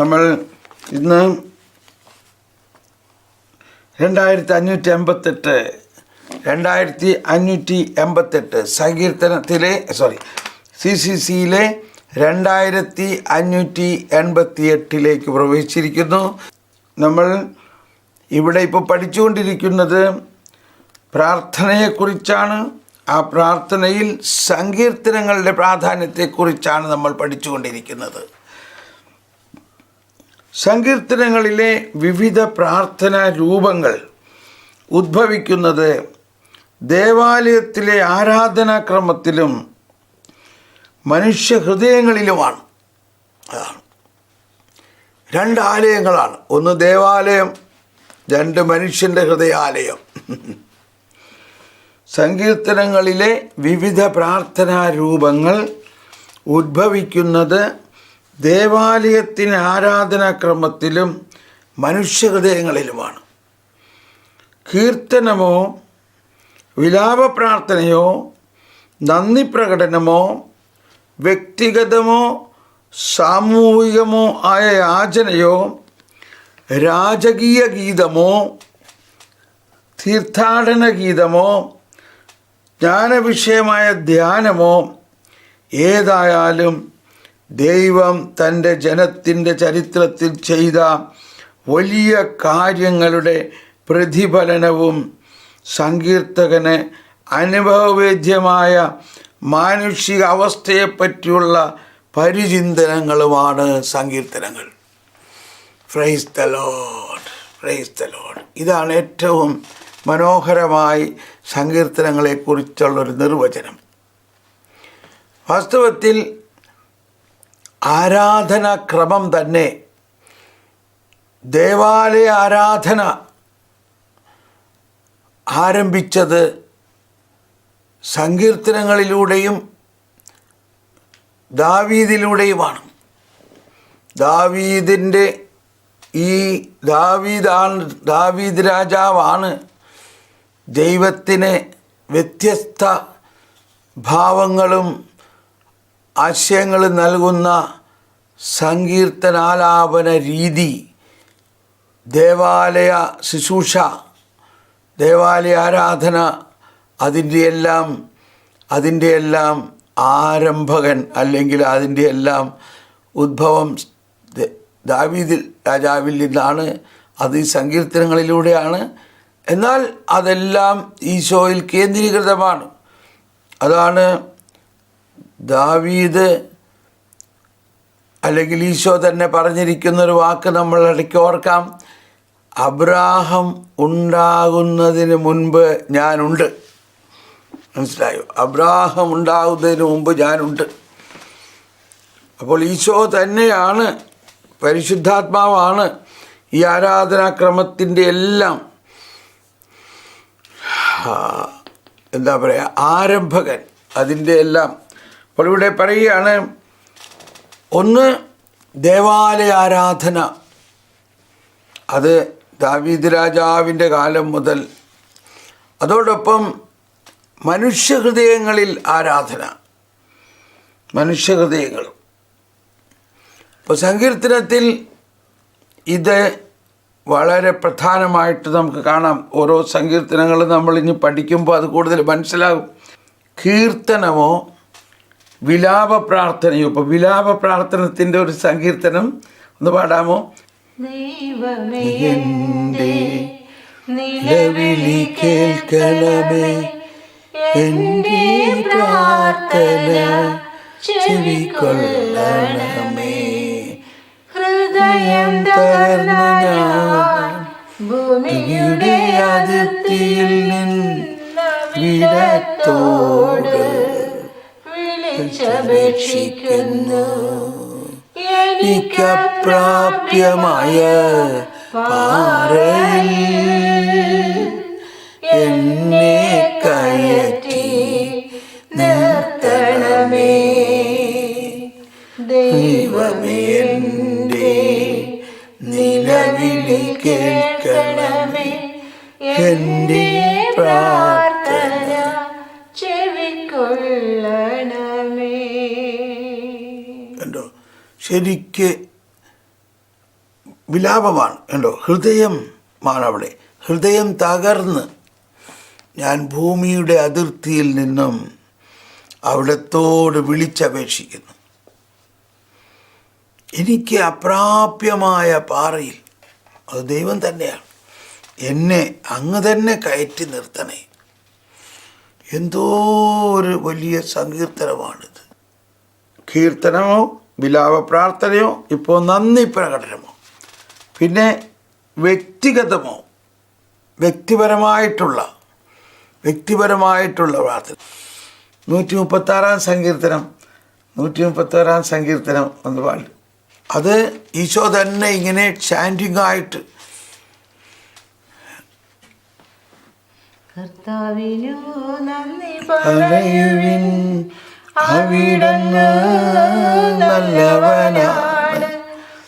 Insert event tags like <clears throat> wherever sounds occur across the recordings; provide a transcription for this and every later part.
നമ്മൾ ഇന്ന് രണ്ടായിരത്തി അഞ്ഞൂറ്റി എൺപത്തെട്ട് രണ്ടായിരത്തി അഞ്ഞൂറ്റി എൺപത്തെട്ട് സങ്കീർത്തനത്തിലെ സോറി സി സി സിയിലെ രണ്ടായിരത്തി അഞ്ഞൂറ്റി എൺപത്തി എട്ടിലേക്ക് പ്രവേശിച്ചിരിക്കുന്നു. നമ്മൾ ഇവിടെ ഇപ്പോൾ പഠിച്ചുകൊണ്ടിരിക്കുന്നത് പ്രാർത്ഥനയെക്കുറിച്ചാണ്. ആ പ്രാർത്ഥനയിൽ സങ്കീർത്തനങ്ങളുടെ പ്രാധാന്യത്തെക്കുറിച്ചാണ് നമ്മൾ പഠിച്ചുകൊണ്ടിരിക്കുന്നത്. സങ്കീർത്തനങ്ങളിലെ വിവിധ പ്രാർത്ഥനാ രൂപങ്ങൾ ഉദ്ഭവിക്കുന്നത് ദേവാലയത്തിലെ ആരാധനാക്രമത്തിലും മനുഷ്യ ഹൃദയങ്ങളിലുമാണ് അതാണ്. രണ്ട് ആലയങ്ങളാണ്. ഒന്ന് ദേവാലയം രണ്ട് മനുഷ്യന്റെ ഹൃദയാലയം. സങ്കീർത്തനങ്ങളിലെ വിവിധ പ്രാർത്ഥനാ രൂപങ്ങൾ ഉദ്ഭവിക്കുന്നത് ദേവാലയത്തിന് ആരാധനാക്രമത്തിലും മനുഷ്യഹൃദയങ്ങളിലുമാണ്. കീർത്തനമോ വിലാപ പ്രാർത്ഥനയോ നന്ദി പ്രകടനമോ വ്യക്തിഗതമോ സാമൂഹികമോ ആയ യാചനയോ രാജകീയ ഗീതമോ തീർത്ഥാടന ഗീതമോ ജ്ഞാനവിഷയമായ ധ്യാനമോ ഏതായാലും ദൈവം തന്റെ ജനത്തിന്റെ ചരിത്രത്തിൽ ചെയ്ത വലിയ കാര്യങ്ങളുടെ പ്രതിഫലനവും സങ്കീർത്തകന് അനുഭവവേദ്യമായ മാനുഷിക അവസ്ഥയെപ്പറ്റിയുള്ള പരിചിന്തനങ്ങളുമാണ് സങ്കീർത്തനങ്ങൾ. ഫ്രൈസ് ദ ഫ്രൈസ് ദ ഇതാണ് ഏറ്റവും മനോഹരമായി സങ്കീർത്തനങ്ങളെക്കുറിച്ചുള്ളൊരു നിർവചനം. വാസ്തവത്തിൽ ആരാധനാക്രമം തന്നെ. ദേവാലയ ആരാധന ആരംഭിച്ചത് സങ്കീർത്തനങ്ങളിലൂടെയും ദാവീദിലൂടെയുമാണ്. ദാവീദിന്റെ ഈ ദാവീദാണ് ദാവീദ് രാജാവാണ് ദൈവത്തിന് വ്യത്യസ്ത ഭാവങ്ങളും ആശയങ്ങളും നൽകുന്ന സങ്കീർത്തനാലാപന രീതി ദേവാലയ ശുശ്രൂഷ ദേവാലയ ആരാധന അതിന്റെ എല്ലാം അതിന്റെ എല്ലാം ആരംഭകൻ അല്ലെങ്കിൽ അതിന്റെ എല്ലാം ഉദ്ഭവം ദാവീതിൽ രാജാവിൽ നിന്നാണ്. അത് ഈ സങ്കീർത്തനങ്ങളിലൂടെയാണ്. എന്നാൽ അതെല്ലാം ഈശോയിൽ കേന്ദ്രീകൃതമാണ്. അതാണ് ദാവീദ് അല്ലെങ്കിൽ ഈശോ തന്നെ പറഞ്ഞിരിക്കുന്ന ഒരു വാക്ക് നമ്മൾ ഇടയ്ക്ക് ഓർക്കാം. അബ്രാഹം ഉണ്ടാകുന്നതിന് മുൻപ് ഞാനുണ്ട്. മനസ്സിലായോ? അബ്രാഹം ഉണ്ടാകുന്നതിന് മുമ്പ് ഞാനുണ്ട്. അപ്പോൾ ഈശോ തന്നെയാണ് പരിശുദ്ധാത്മാവാണ് ഈ ആരാധനാക്രമത്തിന്റെ എല്ലാം എന്താ പറയുക ആരംഭകൻ. അതിന്റെ എല്ലാം അപ്പോൾ ഇവിടെ പറയുകയാണ് ഒന്ന് ദേവാലയ ആരാധന അത് ദാവീദ് രാജാവിന്റെ കാലം മുതൽ. അതോടൊപ്പം മനുഷ്യഹൃദയങ്ങളിൽ ആരാധന. മനുഷ്യഹൃദയങ്ങൾ ഇപ്പോൾ സങ്കീർത്തനത്തിൽ ഇത് വളരെ പ്രധാനമായിട്ട് നമുക്ക് കാണാം. ഓരോ സങ്കീർത്തനങ്ങളും നമ്മൾ ഇനി പഠിക്കുമ്പോൾ അത് കൂടുതൽ മനസ്സിലാകും. കീർത്തനമോ വിലാപ പ്രാർത്ഥനയോ ഇപ്പൊ വിലാപ പ്രാർത്ഥനത്തിന്റെ ഒരു സങ്കീർത്തനം ഒന്ന് പാടാമോ? ദൈവമേ എന്റെ നിലവിളി കേൾക്കണമേ. എന്റെ പ്രാർത്ഥന ചെവിക്കൊള്ളണമേ. ഹൃദയം തകർന്ന ഭൂമിയുടെ അതിർത്തിയിൽ നിന്ന് വിടത്തോട് വിളിച്ചപേക്ഷിക്കുന്നു എനിക്കപ്രാപ്യമായ പാറയിൽ എന്നെ കയറ്റി നിർത്തണമേ. ദൈവമേ എന്റെ നിലവിളി കേൾക്കണമേ. എന്റെ പ്രാർത്ഥന ശരിക്ക് വിലാപമാണ്. കണ്ടോ? ഹൃദയമാണ് അവിടെ. ഹൃദയം തകർന്ന് ഞാൻ ഭൂമിയുടെ അതിർത്തിയിൽ നിന്നും അവിടത്തോട് വിളിച്ചപേക്ഷിക്കുന്നു. എനിക്ക് അപ്രാപ്യമായ പാറയിൽ അത് ദൈവം തന്നെയാണ് എന്നെ അങ്ങ് തന്നെ കയറ്റി നിർത്തണേ. എന്തോ ഒരു വലിയ സങ്കീർത്തനമാണിത്. കീർത്തനമോ? വിലാപ പ്രാർത്ഥനയോ ഇപ്പോൾ നന്ദി പ്രകടനമോ? പിന്നെ വ്യക്തിഗതമോ? വ്യക്തിപരമായിട്ടുള്ള വ്യക്തിപരമായിട്ടുള്ള പ്രാർത്ഥന. നൂറ്റി മുപ്പത്താറാം സങ്കീർത്തനം നൂറ്റി മുപ്പത്താറാം സങ്കീർത്തനം എന്ന് പാടും. അത് ഈശോ തന്നെ ഇങ്ങനെ ചാന്റിങ് ആയിട്ട് കർത്താവിനു നന്ദി പറയുവിൻ. അവിടങ്ങ് നല്ലവനാണ്.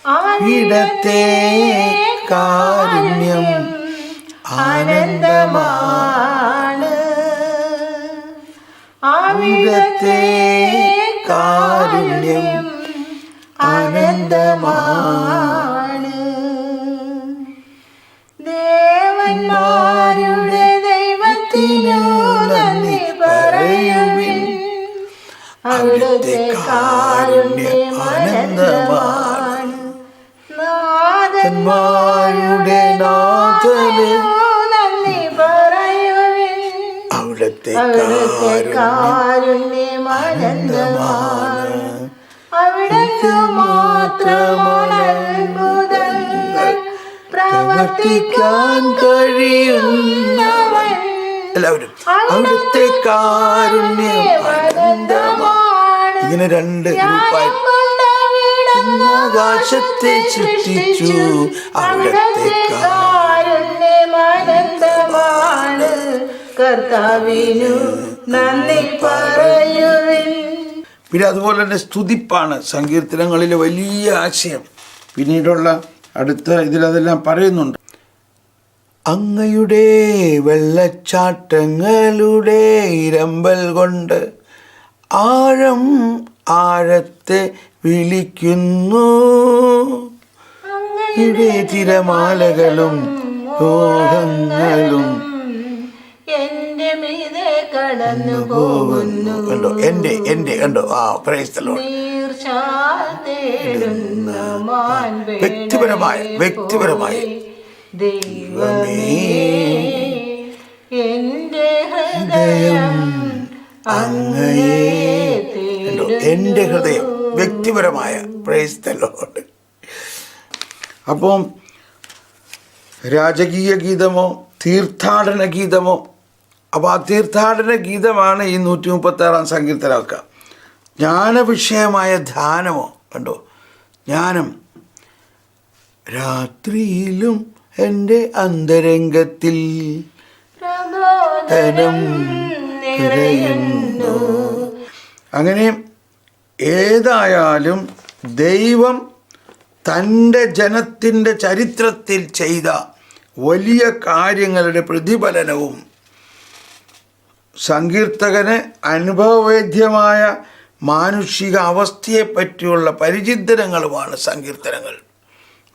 അവിടത്തെ കാരുണ്യം ആനന്ദമാണ്. അവിടത്തെ കാരുണ്യം ആനന്ദമാണ്. നാഥന്മാരുടെ നാഥന് നന്ദി അവിടത്തെ അവിടുന്ന് മാത്രമാണ് അത്ഭുതങ്ങൾ പ്രവർത്തിക്കാൻ കഴിയുന്നവൻ. എല്ലാവരും അവിടുത്തെ കാരുണ്യം ഇങ്ങനെ രണ്ട് ഗ്രൂപ്പായി ആകാശത്തെ സൃഷ്ടിച്ചു. അവിടത്തെ കാരുണ്യമാനന്ദമാണ് കർത്താവിനു നന്ദി പറയുവിൻ. പിന്നെ അതുപോലെ തന്നെ സ്തുതിപ്പാണ്. സങ്കീർത്തനങ്ങളിലെ വലിയ ആശയം. പിന്നീടുള്ള അടുത്ത ഇതിലതെല്ലാം പറയുന്നുണ്ട്. അങ്ങയുടെ വെള്ളച്ചാട്ടങ്ങളുടെ ഇരമ്പൽ കൊണ്ട് ആഴം ആഴത്തെ വിളിക്കുന്നു. ഇവിടെ തിരമാലകളും ലോകങ്ങളും എന്റെ മീതെ കടന്നു പോകുന്നു. കണ്ടോ? എന്റെ എന്റെ കണ്ടോ? ആ പ്രൈസ്തലോ വ്യക്തിപരമായ- വ്യക്തിപരമായ ദൈവമേ എന്റെ ഹൃദയം അങ്ങയെ എന്റെ ഹൃദയം വ്യക്തിപരമായ. പ്രൈസ്തലോട് അപ്പം രാജകീയ ഗീതമോ തീർത്ഥാടന ഗീതമോ അപ്പോൾ ആ തീർത്ഥാടന ഗീതമാണ് ഈ നൂറ്റി മുപ്പത്താറാം സങ്കീർത്തനമൊക്കെ ജ്ഞാനവിഷയമായ ധ്യാനമോ? കണ്ടോ? ജ്ഞാനം. രാത്രിയിലും എന്റെ അന്തരംഗത്തിൽ പ്രബോധനം നിറയുന്നു. അങ്ങനെ ഏതായാലും ദൈവം തന്റെ ജനത്തിന്റെ ചരിത്രത്തിൽ ചെയ്ത വലിയ കാര്യങ്ങളുടെ പ്രതിഫലനവും സങ്കീർത്തകന് അനുഭവവേദ്യമായ മാനുഷിക അവസ്ഥയെപ്പറ്റിയുള്ള പരിചിന്തനങ്ങളുമാണ് സങ്കീർത്തനങ്ങൾ.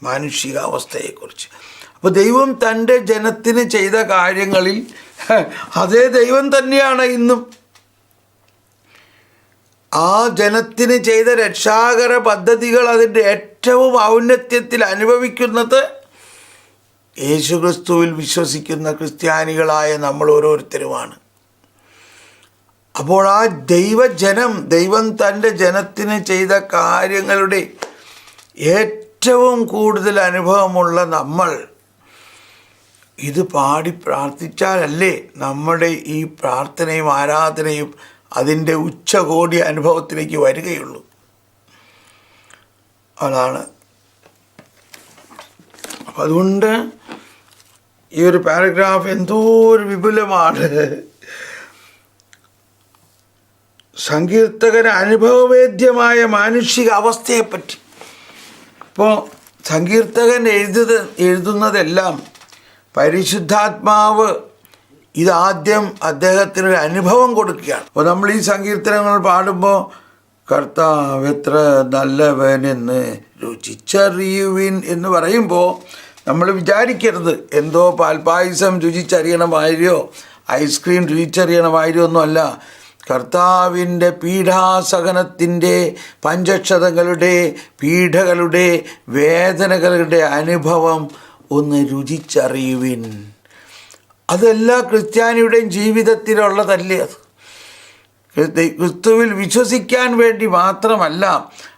മാനുഷിക അവസ്ഥയെക്കുറിച്ച്. അപ്പോൾ ദൈവം തന്റെ ജനത്തിന് ചെയ്ത കാര്യങ്ങളിൽ അതേ ദൈവം തന്നെയാണ് ഇന്നും. ആ ജനത്തിന് ചെയ്ത രക്ഷാകര പദ്ധതികൾ അതിന്റെ ഏറ്റവും ഔന്നത്യത്തിൽ അനുഭവിക്കുന്നത് യേശുക്രിസ്തുവിൽ വിശ്വസിക്കുന്ന ക്രിസ്ത്യാനികളായ നമ്മൾ ഓരോരുത്തരുമാണ്. അപ്പോൾ ആ ദൈവജനം ദൈവം തന്റെ ജനത്തിന് ചെയ്ത കാര്യങ്ങളുടെ ഏറ്റവും കൂടുതൽ അനുഭവമുള്ള നമ്മൾ ഇത് പാടി പ്രാർത്ഥിച്ചാലല്ലേ നമ്മുടെ ഈ പ്രാർത്ഥനയും ആരാധനയും അതിന്റെ ഉച്ചകോടി അനുഭവത്തിലേക്ക് വരികയുള്ളൂ. അതാണ്. അപ്പം അതുകൊണ്ട് ഈ ഒരു പാരഗ്രാഫ് എന്തോ ഒരു വിപുലമാണ്. സങ്കീർത്തകന് അനുഭവവേദ്യമായ മാനുഷിക അവസ്ഥയെപ്പറ്റി. ഇപ്പോൾ സങ്കീർത്തകൻ എഴുതുന്നത് എഴുതുന്നതെല്ലാം പരിശുദ്ധാത്മാവ് ഇതാദ്യം അദ്ദേഹത്തിനൊരു അനുഭവം കൊടുക്കുകയാണ്. അപ്പോൾ നമ്മൾ ഈ സങ്കീർത്തനങ്ങൾ പാടുമ്പോൾ കർത്താവ് എത്ര നല്ലവനെന്ന് രുചിച്ചറിയുവിൻ എന്ന് പറയുമ്പോൾ നമ്മൾ വിചാരിക്കരുത്. എന്തോ പാൽപായസം രുചിച്ചറിയണമായിരുയോ ഐസ്ക്രീം രുചിച്ചറിയണമായിരുയോ ഒന്നുമല്ല കർത്താവിന്റെ പീഠാസഹനത്തിന്റെ പഞ്ചക്ഷതങ്ങളുടെ പീഠകളുടെ വേദനകളുടെ അനുഭവം ഒന്ന് രുചിച്ചറിയുവിൻ. അതെല്ലാ ക്രിസ്ത്യാനിയുടെയും ജീവിതത്തിലുള്ളതല്ലേ അത്? ക്രിസ്തുവിൽ വിശ്വസിക്കാൻ വേണ്ടി മാത്രമല്ല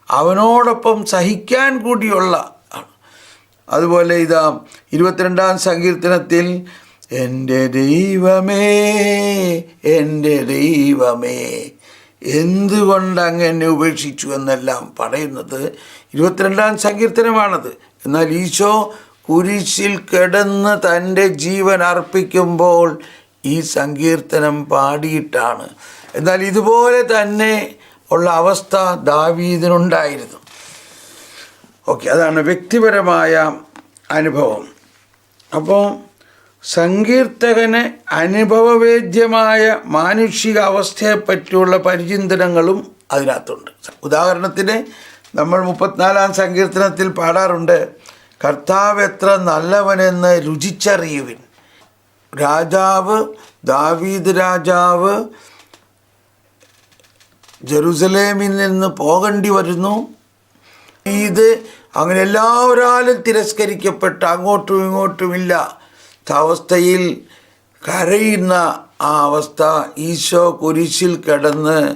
അവനോടൊപ്പം സഹിക്കാൻ കൂടിയുള്ള അതുപോലെ ഇതാ ഇരുപത്തിരണ്ടാം സങ്കീർത്തനത്തിൽ എന്റെ ദൈവമേ എന്റെ ദൈവമേ എന്തുകൊണ്ട് അങ്ങനെ ഉപേക്ഷിച്ചു എന്നെല്ലാം പറയുന്നത് ഇരുപത്തിരണ്ടാം സങ്കീർത്തനമാണത്. എന്നാൽ ഈശോ കുരിശിൽ കിടന്ന് തന്റെ ജീവൻ അർപ്പിക്കുമ്പോൾ ഈ സങ്കീർത്തനം പാടിയിട്ടാണ്. എന്നാൽ ഇതുപോലെ തന്നെ ഉള്ള അവസ്ഥ ദാവീദിനുണ്ടായിരുന്നു. ഓക്കെ അതാണ് വ്യക്തിപരമായ അനുഭവം. അപ്പോൾ സങ്കീർത്തകന് അനുഭവവേദ്യമായ മാനുഷിക അവസ്ഥയെപ്പറ്റിയുള്ള പരിചിന്തനങ്ങളും അതിനകത്തുണ്ട്. ഉദാഹരണത്തിന് നമ്മൾ മുപ്പത്തിനാലാം സങ്കീർത്തനത്തിൽ പാടാറുണ്ട് കർത്താവ് എത്ര നല്ലവനെന്ന് രുചിച്ചറിയുവിൻ. രാജാവ് ദാവീദ് രാജാവ് ജെറുസലേമിൽ നിന്ന് പോകേണ്ടി വരുന്നു. ഇത് അങ്ങനെ എല്ലാവരാലും തിരസ്കരിക്കപ്പെട്ട അങ്ങോട്ടും ഇങ്ങോട്ടുമില്ല അവസ്ഥയിൽ കരയുന്ന ആ അവസ്ഥ ഈശോ കുരിശിൽ കിടന്ന്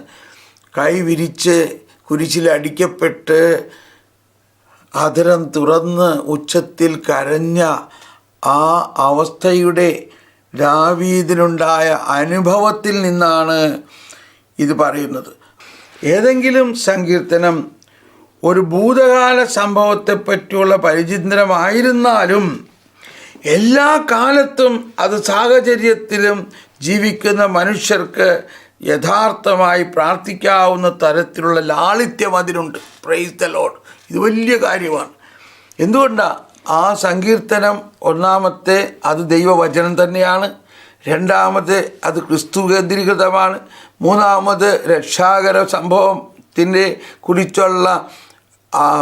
കൈവിരിച്ച് കുരിശിൽ അടിക്കപ്പെട്ട് അധരം തുറന്ന് ഉച്ചത്തിൽ കരഞ്ഞ ആ അവസ്ഥയുടെ ദാവീദിനുണ്ടായ അനുഭവത്തിൽ നിന്നാണ് ഇത് പറയുന്നത്. ഏതെങ്കിലും സങ്കീർത്തനം ഒരു ഭൂതകാല സംഭവത്തെ പറ്റിയുള്ള പരിചിന്തനമായിരുന്നാലും എല്ലാ കാലത്തും അത് സാഹചര്യത്തിലും ജീവിക്കുന്ന മനുഷ്യർക്ക് യഥാർത്ഥമായി പ്രാർത്ഥിക്കാവുന്ന തരത്തിലുള്ള ലാളിത്യം അതിനുണ്ട് പ്രൈസ് ദ ലോഡ് ഇത് വലിയ കാര്യമാണ്. എന്തുകൊണ്ടാണ് ആ സങ്കീർത്തനം ഒന്നാമത്തെ അത് ദൈവവചനം തന്നെയാണ്. രണ്ടാമത് അത് ക്രിസ്തു കേന്ദ്രീകൃതമാണ്. മൂന്നാമത് രക്ഷാകര സംഭവത്തിന്റെ കുറിച്ചുള്ള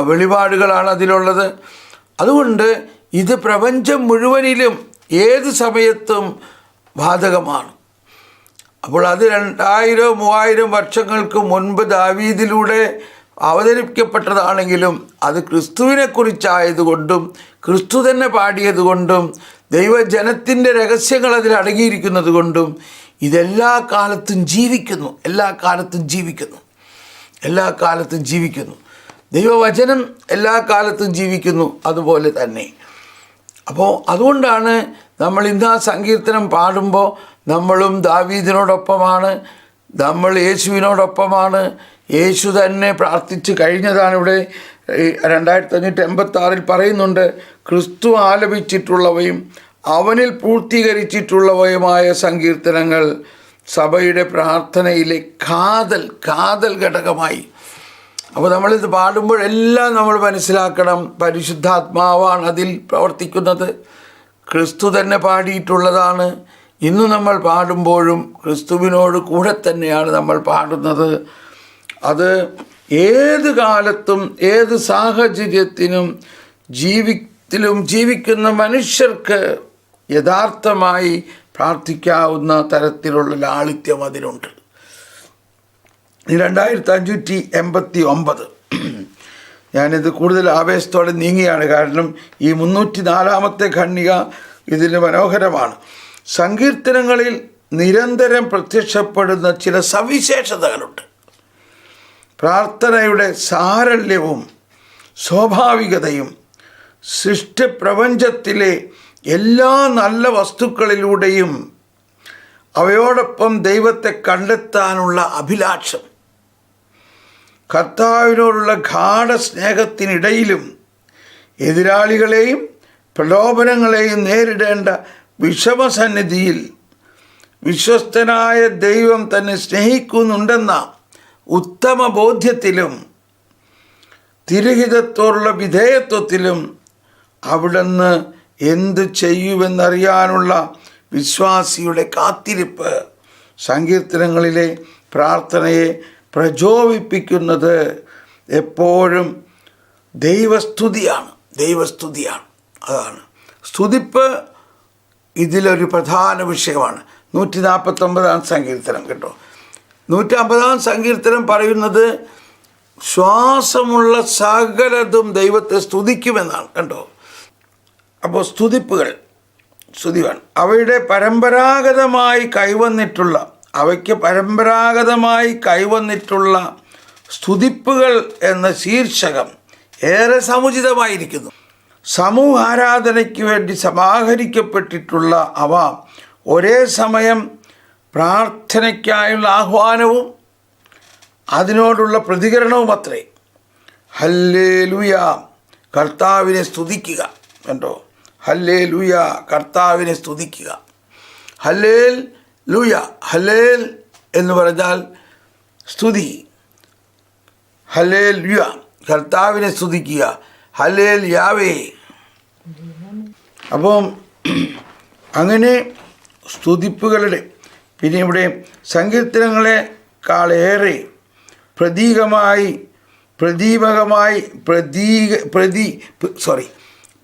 വെളിപാടുകളാണ് അതിലുള്ളത്. അതുകൊണ്ട് ഇത് പ്രപഞ്ചം മുഴുവനിലും ഏത് സമയത്തും ബാധകമാണ്. അപ്പോൾ അത് രണ്ടായിരം മൂവായിരം വർഷങ്ങൾക്ക് മുൻപ് ദാവീദിലൂടെ അവതരിപ്പിക്കപ്പെട്ടതാണെങ്കിലും അത് ക്രിസ്തുവിനെക്കുറിച്ചായതുകൊണ്ടും ക്രിസ്തു തന്നെ പാടിയതുകൊണ്ടും ദൈവജനത്തിന്റെ രഹസ്യങ്ങൾ അതിൽ അടങ്ങിയിരിക്കുന്നത് കൊണ്ടും ഇതെല്ലാ കാലത്തും ജീവിക്കുന്നു. എല്ലാ കാലത്തും ജീവിക്കുന്നു. എല്ലാ കാലത്തും ജീവിക്കുന്നു. ദൈവവചനം എല്ലാ കാലത്തും ജീവിക്കുന്നു അതുപോലെ തന്നെ. അപ്പോൾ അതുകൊണ്ടാണ് നമ്മൾ ഇന്ന് ആ സങ്കീർത്തനം പാടുമ്പോൾ നമ്മളും ദാവീദിനോടൊപ്പമാണ് നമ്മൾ യേശുവിനോടൊപ്പമാണ് യേശു തന്നെ പ്രാർത്ഥിച്ച് കഴിഞ്ഞതാണ് ഇവിടെ രണ്ടായിരത്തി അഞ്ഞൂറ്റി എൺപത്താറിൽ പറയുന്നുണ്ട് ക്രിസ്തു ആലപിച്ചിട്ടുള്ളവയും അവനിൽ പൂർത്തീകരിച്ചിട്ടുള്ളവയുമായ സങ്കീർത്തനങ്ങൾ സഭയുടെ പ്രാർത്ഥനയിലെ കാതൽ കാതൽ ഘടകമായി. അപ്പോൾ നമ്മളിത് പാടുമ്പോഴെല്ലാം നമ്മൾ മനസ്സിലാക്കണം പരിശുദ്ധാത്മാവാണ് അതിൽ പ്രവർത്തിക്കുന്നത്. ക്രിസ്തു തന്നെ പാടിയിട്ടുള്ളതാണ്. ഇന്ന് നമ്മൾ പാടുമ്പോഴും ക്രിസ്തുവിനോട് കൂടെ തന്നെയാണ് നമ്മൾ പാടുന്നത്. അത് ഏത് കാലത്തും ഏത് സാഹചര്യത്തിനും ജീവിതത്തിലും ജീവിക്കുന്ന മനുഷ്യർക്ക് യഥാർത്ഥമായി പ്രാർത്ഥിക്കാവുന്ന തരത്തിലുള്ള ലാളിത്യം അതിനുണ്ട് രണ്ടായിരത്തി അഞ്ഞൂറ്റി എൺപത്തി ഒമ്പത് ഞാനിത് കൂടുതൽ ആവേശത്തോടെ നീങ്ങിയാണ്. കാരണം ഈ മുന്നൂറ്റി നാലാമത്തെ ഖണ്ണിക ഇതിന് മനോഹരമാണ്. സങ്കീർത്തനങ്ങളിൽ നിരന്തരം പ്രത്യക്ഷപ്പെടുന്ന ചില സവിശേഷതകളുണ്ട്. പ്രാർത്ഥനയുടെ സാരല്യവും സ്വാഭാവികതയും സൃഷ്ടിപ്രപഞ്ചത്തിലെ എല്ലാ നല്ല വസ്തുക്കളിലൂടെയും അവയോടൊപ്പം ദൈവത്തെ കണ്ടെത്താനുള്ള അഭിലാഷം. കർത്താവിനോടുള്ള ഗാഠ സ്നേഹത്തിനിടയിലും എതിരാളികളെയും പ്രലോഭനങ്ങളെയും നേരിടേണ്ട വിഷമസന്നിധിയിൽ വിശ്വസ്തനായ ദൈവം തന്നെ സ്നേഹിക്കുന്നുണ്ടെന്ന ഉത്തമ ബോധ്യത്തിലും തിരുഹിതത്തോടുള്ള വിധേയത്വത്തിലും അവിടുന്ന് എന്ത് ചെയ്യുമെന്നറിയാനുള്ള വിശ്വാസിയുടെ കാത്തിരിപ്പ് സങ്കീർത്തനങ്ങളിലെ പ്രാർത്ഥനയെ പ്രചോദിപ്പിക്കുന്നത് എപ്പോഴും ദൈവസ്തുതിയാണ്. ദൈവസ്തുതിയാണ്. അതാണ്. സ്തുതിപ്പ് ഇതിലൊരു പ്രധാന വിഷയമാണ്. നൂറ്റി നാൽപ്പത്തൊമ്പതാം സങ്കീർത്തനം കേട്ടോ. നൂറ്റി അമ്പതാം സങ്കീർത്തനം പറയുന്നത് ശ്വാസമുള്ള സകലതും ദൈവത്തെ സ്തുതിക്കുമെന്നാണ് കണ്ടോ? അപ്പോൾ സ്തുതിപ്പുകൾ സ്തുതിയാണ് അവയുടെ പരമ്പരാഗതമായി കൈവന്നിട്ടുള്ള അവയ്ക്ക് പരമ്പരാഗതമായി കൈവന്നിട്ടുള്ള സ്തുതിപ്പുകൾ എന്ന ശീർഷകം ഏറെ സമുചിതമായിരിക്കുന്നു. സമൂഹാരാധനയ്ക്ക് വേണ്ടി സമാഹരിക്കപ്പെട്ടിട്ടുള്ള അവ ഒരേ സമയം പ്രാർത്ഥനയ്ക്കായുള്ള ആഹ്വാനവും അതിനോടുള്ള പ്രതികരണവും അത്രേ. ഹല്ലേ ലുയ കർത്താവിനെ സ്തുതിക്കുക കണ്ടോ? ഹല്ലേ ലുയ കർത്താവിനെ സ്തുതിക്കുക. ഹല്ലേൽ ലുയ ഹല്ലേൽ എന്ന് പറഞ്ഞാൽ സ്തുതി. ഹല്ലേൽ ലുയ കർത്താവിനെ സ്തുതിക്കുക. ഹല്ലേൽ യാവേ. അപ്പം <clears throat> അങ്ങനെ സ്തുതിപ്പുകളുടെ പിന്നെ ഇവിടെ സങ്കീർത്തനങ്ങളെക്കാളേറെ പ്രതീകമായി പ്രതീപകമായി പ്രതീക പ്രതി സോറി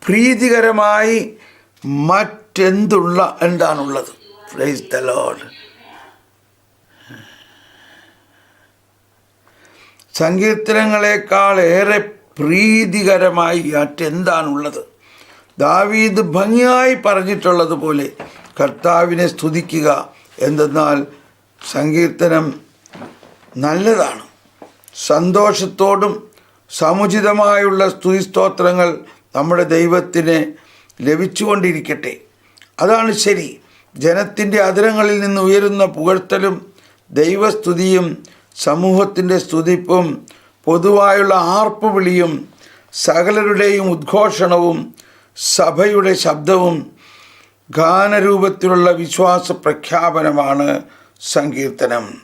പ്രീതികരമായി മറ്റെന്തുള്ള എന്താണുള്ളത്? പ്രൈസ് ദ ലോഡ് സങ്കീർത്തനങ്ങളെക്കാൾ ഏറെ പ്രീതികരമായി മറ്റെന്താണുള്ളത്? ദാവീദ് ഭംഗിയായി പറഞ്ഞിട്ടുള്ളത് പോലെ കർത്താവിനെ സ്തുതിക്കുക എന്തെന്നാൽ സങ്കീർത്തനം നല്ലതാണ്. സന്തോഷത്തോടും സമുചിതമായുള്ള സ്തുതി സ്തോത്രങ്ങൾ നമ്മുടെ ദൈവത്തിന് ലഭിച്ചുകൊണ്ടിരിക്കട്ടെ. അതാണ് ശരി. ജനത്തിന്റെ അതിരങ്ങളിൽ നിന്ന് ഉയരുന്ന പുകഴ്ത്തലും ദൈവസ്തുതിയും സമൂഹത്തിന്റെ സ്തുതിപ്പും പൊതുവായുള്ള ആർപ്പുവിളിയും സകലരുടെയും ഉദ്ഘോഷണവും സഭയുടെ ശബ്ദവും ഗാനരൂപത്തിലുള്ള വിശ്വാസ പ്രഖ്യാപനമാണ് സങ്കീർത്തനം.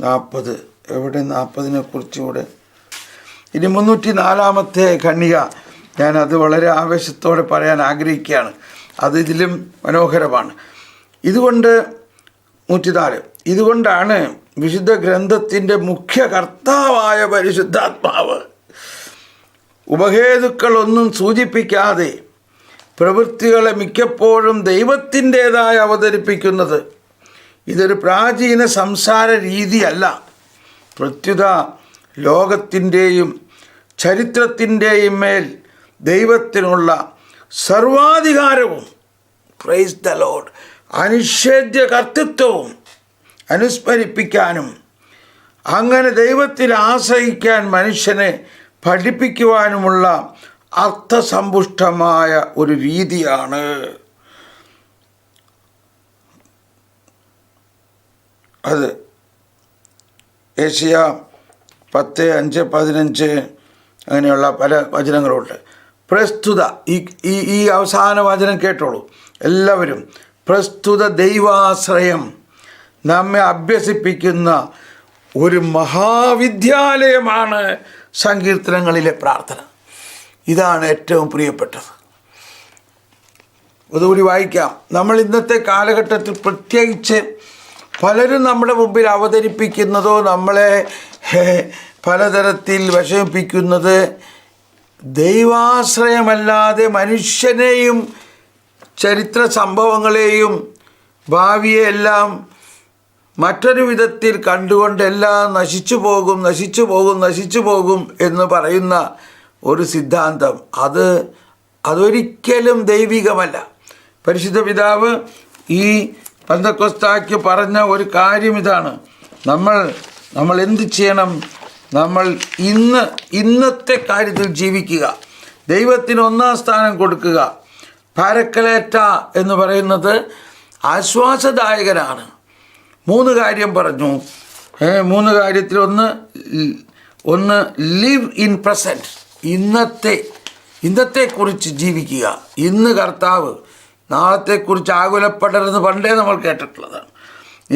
നാൽപ്പത് എവിടെ നാൽപ്പതിനെ കുറിച്ചുകൂടെ ഇനി മുന്നൂറ്റി നാലാമത്തെ ഖണ്ണിക ഞാൻ അത് വളരെ ആവേശത്തോടെ പറയാൻ ആഗ്രഹിക്കുകയാണ്. അത് ഇതിലും മനോഹരമാണ്. ഇതുകൊണ്ട് നൂറ്റിനാല്. ഇതുകൊണ്ടാണ് വിശുദ്ധ ഗ്രന്ഥത്തിന്റെ മുഖ്യ കർത്താവായ പരിശുദ്ധാത്മാവ് ഉപഹേതുക്കളൊന്നും സൂചിപ്പിക്കാതെ പ്രവൃത്തികളെ മിക്കപ്പോഴും ദൈവത്തിന്റേതായി അവതരിപ്പിക്കുന്നത്. ഇതൊരു പ്രാചീന സംസാര രീതിയല്ല. പ്രത്യുത ലോകത്തിന്റെയും ചരിത്രത്തിന്റെയും മേൽ ദൈവത്തിനുള്ള സർവാധികാരവും പ്രൈസ് ദ ലോഡ് അനിഷേധ്യ കർത്തൃത്വവും അനുസ്മരിപ്പിക്കാനും അങ്ങനെ ദൈവത്തിൽ ആശ്രയിക്കാൻ മനുഷ്യനെ പഠിപ്പിക്കുവാനുമുള്ള അർത്ഥസമ്പുഷ്ടമായ ഒരു രീതിയാണ്. അത് ഏഷ്യ പത്ത് അഞ്ച് പതിനഞ്ച് അങ്ങനെയുള്ള പല വചനങ്ങളുണ്ട്. പ്രസ്തുത ഈ ഈ അവസാന വചനം കേട്ടോളൂ. എല്ലാവരും പ്രസ്തുത ദൈവാശ്രയം നമ്മെ അഭ്യസിപ്പിക്കുന്ന ഒരു മഹാവിദ്യാലയമാണ് സങ്കീർത്തനങ്ങളിലെ പ്രാർത്ഥന. ഇതാണ് ഏറ്റവും പ്രിയപ്പെട്ടത്. അതുകൂടി വായിക്കാം. നമ്മൾ ഇന്നത്തെ കാലഘട്ടത്തിൽ പ്രത്യേകിച്ച് പലരും നമ്മുടെ മുമ്പിൽ അവതരിപ്പിക്കുന്നതോ നമ്മളെ പലതരത്തിൽ വിഷമിപ്പിക്കുന്നത് ദൈവാശ്രയമല്ലാതെ മനുഷ്യനെയും ചരിത്ര സംഭവങ്ങളെയും ഭാവിയെല്ലാം മറ്റൊരു വിധത്തിൽ കണ്ടുകൊണ്ട് എല്ലാം നശിച്ചു പോകും നശിച്ചു പോകും നശിച്ചു പോകും എന്ന് പറയുന്ന ഒരു സിദ്ധാന്തം. അത് അതൊരിക്കലും ദൈവികമല്ല. പരിശുദ്ധ പിതാവ് ഈ പന്തക്കൊസ്താക്ക് പറഞ്ഞ ഒരു കാര്യം ഇതാണ്. നമ്മൾ നമ്മൾ എന്ത് ചെയ്യണം? നമ്മൾ ഇന്ന് ഇന്നത്തെ കാര്യത്തിൽ ജീവിക്കുക. ദൈവത്തിന് ഒന്നാം സ്ഥാനം കൊടുക്കുക. പാരക്കലേറ്റ എന്ന് പറയുന്നത് ആശ്വാസദായകനാണ്. മൂന്ന് കാര്യം പറഞ്ഞു. മൂന്ന് കാര്യത്തിൽ ഒന്ന് ഒന്ന് ലിവ് ഇൻ പ്രസന്റ് ഇന്നത്തെ ഇന്നത്തെക്കുറിച്ച് ജീവിക്കുക. ഇന്ന് കർത്താവ് നാളത്തെക്കുറിച്ച് ആകുലപ്പെടരുത് പണ്ടേ നമ്മൾ കേട്ടിട്ടുള്ളതാണ്.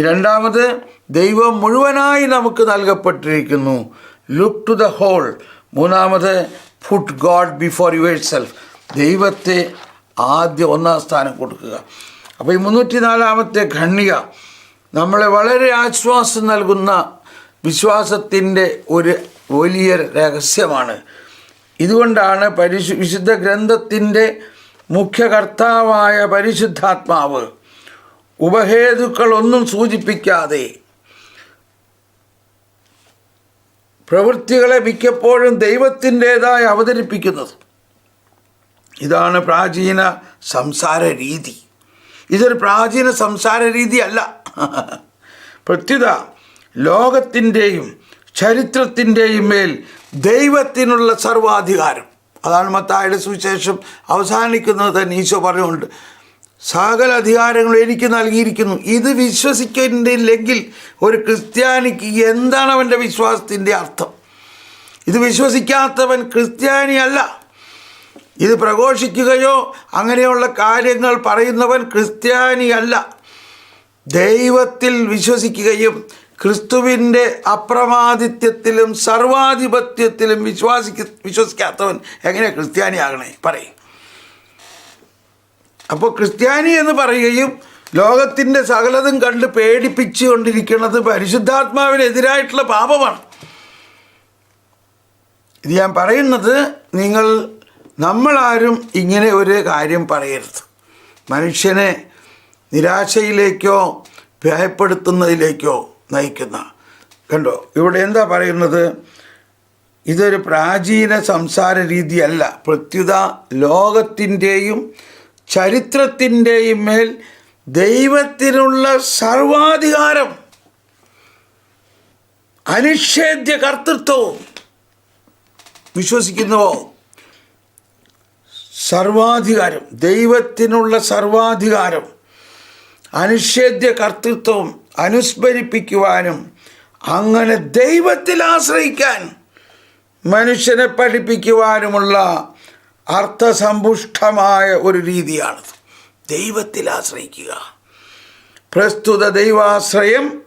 രണ്ടാമത് ദൈവം മുഴുവനായി നമുക്ക് നൽകപ്പെട്ടിരിക്കുന്നു. ലുക്ക് ടു ദ ഹോൾ മൂന്നാമത് food God before yourself ദൈവത്തെ ആദ്യം ഒന്നാം സ്ഥാനം കൊടുക്കുക. അപ്പോൾ ഈ മുന്നൂറ്റി നാലാമത്തെ ഖണ്ണിക നമ്മളെ വളരെ ആശ്വാസം നൽകുന്ന വിശ്വാസത്തിന്റെ ഒരു വലിയ രഹസ്യമാണ്. ഇതുകൊണ്ടാണ് പരിശു വിശുദ്ധ ഗ്രന്ഥത്തിന്റെ മുഖ്യകർത്താവായ പരിശുദ്ധാത്മാവ് ഉപഹേതുക്കളൊന്നും സൂചിപ്പിക്കാതെ പ്രവൃത്തികളെ മിക്കപ്പോഴും ദൈവത്തിന്റേതായി അവതരിപ്പിക്കുന്നത്. ഇതാണ് പ്രാചീന സംസാര രീതി. ഇതൊരു പ്രാചീന സംസാര രീതിയല്ല പ്രത്യുത ലോകത്തിന്റെയും ചരിത്രത്തിന്റെയും മേൽ ദൈവത്തിനുള്ള സർവാധികാരം. അതാണ് മത്തായുടെ സുവിശേഷം അവസാനിക്കുന്നത് തന്നെ ഈശോ പറഞ്ഞുകൊണ്ട്. സകല അധികാരങ്ങളും എനിക്ക് നൽകിയിരിക്കുന്നു. ഇത് വിശ്വസിക്കുന്നില്ലെങ്കിൽ ഒരു ക്രിസ്ത്യാനിക്ക് എന്താണ് അവന്റെ വിശ്വാസത്തിന്റെ അർത്ഥം? ഇത് വിശ്വസിക്കാത്തവൻ ക്രിസ്ത്യാനിയല്ല. ഇത് പ്രഘോഷിക്കുകയോ അങ്ങനെയുള്ള കാര്യങ്ങൾ പറയുന്നവൻ ക്രിസ്ത്യാനിയല്ല. ദൈവത്തിൽ വിശ്വസിക്കുകയും ക്രിസ്തുവിന്റെ അപ്രമാദിത്യത്തിലും സർവാധിപത്യത്തിലും വിശ്വാസിക്ക വിശ്വസിക്കാത്തവൻ എങ്ങനെ ക്രിസ്ത്യാനിയാകണേ? പറയും. അപ്പോൾ ക്രിസ്ത്യാനി എന്ന് പറയുകയും ലോകത്തിന്റെ സകലതും കണ്ട് പേടിപ്പിച്ചു കൊണ്ടിരിക്കുന്നത് പരിശുദ്ധാത്മാവിനെതിരായിട്ടുള്ള പാപമാണ്. ഇത് ഞാൻ പറയുന്നത് നിങ്ങൾ നമ്മളാരും ഇങ്ങനെ ഒരു കാര്യം പറയരുത്. മനുഷ്യനെ നിരാശയിലേക്കോ ഭയപ്പെടുത്തുന്നതിലേക്കോ നയിക്കുന്ന. കണ്ടോ? ഇവിടെ എന്താ പറയുന്നത്? ഇതൊരു പ്രാചീന സംസാര രീതിയല്ല. പ്രത്യുത ലോകത്തിന്റെയും ചരിത്രത്തിന്റെയും മേൽ ദൈവത്തിനുള്ള സർവാധികാരം. അനിഷേധ്യ കർത്തൃത്വവും. വിശ്വസിക്കുന്നുവോ? സർവാധികാരം. ദൈവത്തിനുള്ള സർവാധികാരം. അനിഷേധ്യ കർത്തൃത്വം അനുസ്മരിപ്പിക്കുവാനും അങ്ങനെ ദൈവത്തിൽ ആശ്രയിക്കാൻ മനുഷ്യനെ പഠിപ്പിക്കുവാനുമുള്ള അർത്ഥസമ്പുഷ്ടമായ ഒരു രീതിയാണത്. ദൈവത്തിൽ ആശ്രയിക്കുക. പ്രസ്തുത ദൈവാശ്രയം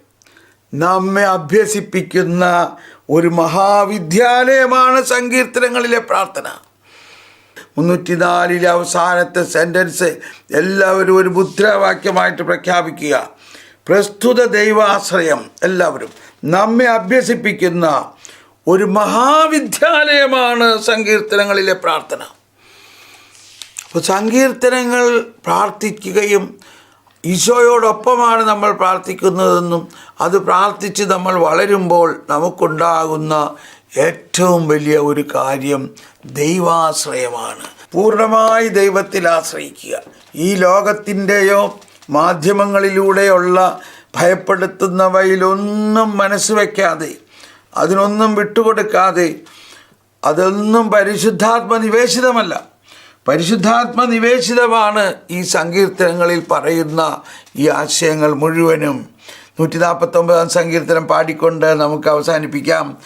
നമ്മെ അഭ്യസിപ്പിക്കുന്ന ഒരു മഹാവിദ്യാലയമാണ് സങ്കീർത്തനങ്ങളിലെ പ്രാർത്ഥന. മുന്നൂറ്റിനാലിലെ അവസാനത്തെ സെന്റൻസ് എല്ലാവരും ഒരു മുദ്രാവാക്യമായിട്ട് പ്രഖ്യാപിക്കുക. പ്രസ്തുത ദൈവാശ്രയം എല്ലാവരും നമ്മെ അഭ്യസിപ്പിക്കുന്ന ഒരു മഹാവിദ്യാലയമാണ് സങ്കീർത്തനങ്ങളിലെ പ്രാർത്ഥന. അപ്പോൾ സങ്കീർത്തനങ്ങൾ പ്രാർത്ഥിക്കുകയും ഈശോയോടൊപ്പമാണ് നമ്മൾ പ്രാർത്ഥിക്കുന്നതെന്നും അത് പ്രാർത്ഥിച്ച് നമ്മൾ വളരുമ്പോൾ നമുക്കുണ്ടാകുന്ന ഏറ്റവും വലിയ ഒരു കാര്യം ദൈവാശ്രയമാണ്. പൂർണമായി ദൈവത്തിൽ ആശ്രയിക്കുക. ഈ ലോകത്തിന്റെയോ മാധ്യമങ്ങളിലൂടെയുള്ള ഭയപ്പെടുത്തുന്നവയിലൊന്നും മനസ്സ് വയ്ക്കാതെ അതിനൊന്നും വിട്ടുകൊടുക്കാതെ അതൊന്നും പരിശുദ്ധാത്മ നിവേശിതമല്ല പരിശുദ്ധാത്മ നിവേശിതമാണ് ഈ സങ്കീർത്തനങ്ങളിൽ പറയുന്ന ഈ ആശയങ്ങൾ മുഴുവനും. നൂറ്റി നാൽപ്പത്തൊമ്പതാം സങ്കീർത്തനം പാടിക്കൊണ്ട് നമുക്ക് അവസാനിപ്പിക്കാം.